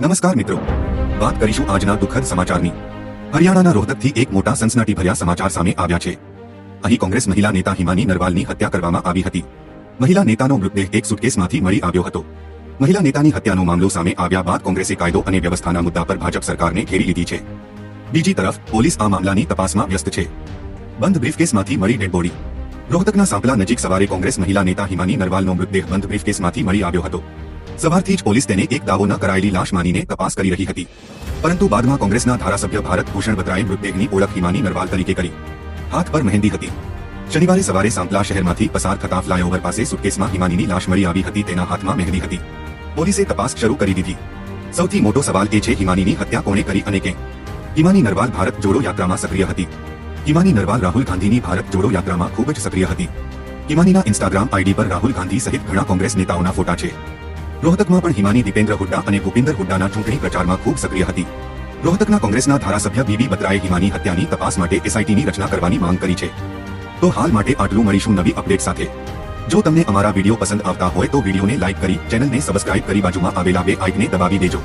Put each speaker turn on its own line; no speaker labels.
નમસ્કાર મિત્રો. વાત કરીશું આજના દુઃખદ સમાચારની. હરિયાણાના રોહતકથી એક મોટા સનસનાટીભર્યા સમાચાર સામે આવ્યા છે. અહીં કોંગ્રેસ મહિલા નેતા હિમાની નરવાલની હત્યા કરવામાં આવી હતી. મહિલા નેતાનો મૃતદેહ એક સુટકેસમાંથી મળી આવ્યો હતો. મહિલા નેતાની હત્યાનો મામલો સામે આવ્યા બાદ કોંગ્રેસે કાયદો અને વ્યવસ્થાના મુદ્દા પર ભાજપ સરકારને ઘેરી લીધી છે. બીજી તરફ, પોલીસ આ મામલાની તપાસમાં વ્યસ્ત છે. બંધ બ્રીફકેસમાંથી મળી ડેડ બોડી. રોહતકના સાંપલા નજીક સવારે કોંગ્રેસ મહિલા નેતા હિમાની નરવાલનો મૃતદેહ બંધ બ્રીફકેસમાંથી મળી આવ્યો હતો. સવારથી જ પોલીસ તેને એક દાવો ન કરાયેલી લાશ માનીને તપાસ કરી રહી હતી. પરંતુ બાદમાં કોંગ્રેસના ધારાસભ્ય ભારત ભૂષણ બત્રાએ મૃતદેહની ઓળખ હિમાની નરવાલ તરીકે કરી. હાથ પર મહેંદી હતી. શનિવારે સવારે સાંપલા શહેરમાંથી પસાર થતા ફ્લાયઓવર પાસે સુટકેસમાં હિમાનીની લાશ મળી આવી હતી તેના હાથમાં મહેંદી હતી. પોલીસે તપાસ શરૂ કરી દીધી. સૌથી મોટો સવાલ એ છે હિમાનીની હત્યા કોણે કરી અને કેમ? હિમાની નરવાલ ભારત જોડો યાત્રામાં સક્રિય હતી. હિમાની નરવાલ રાહુલ ગાંધીની ભારત જોડો યાત્રામાં ખૂબ જ સક્રિય હતી. હિમાનીના ઇન્સ્ટાગ્રામ આઈડી પર રાહુલ ગાંધી સહિત ઘણા કોંગ્રેસ નેતાઓના ફોટા છે. રોહતકમાં પણ હિમાની, દીપેન્દ્ર હુડ્ડા અને ભૂપિન્દર હુડ્ડાના ચૂંટણી પ્રચારમાં ખૂબ સક્રિય હતી. રોહતકના કોંગ્રેસના ધારાસભ્ય બીબી બત્રાએ હિમાની હત્યાની તપાસ માટે એસઆઈટીની રચના કરવાની માંગ કરી છે. તો હાલ માટે આટલું મળીશું નવી અપડેટ સાથે. જો તમને અમારા વીડિયો પસંદ આવતા હોય તો વિડીયોને લાઇક કરી, ચેનલને સબસ્ક્રાઇબ કરી બાજુમાં આવેલા બે આઇકને દબાવી દેજો.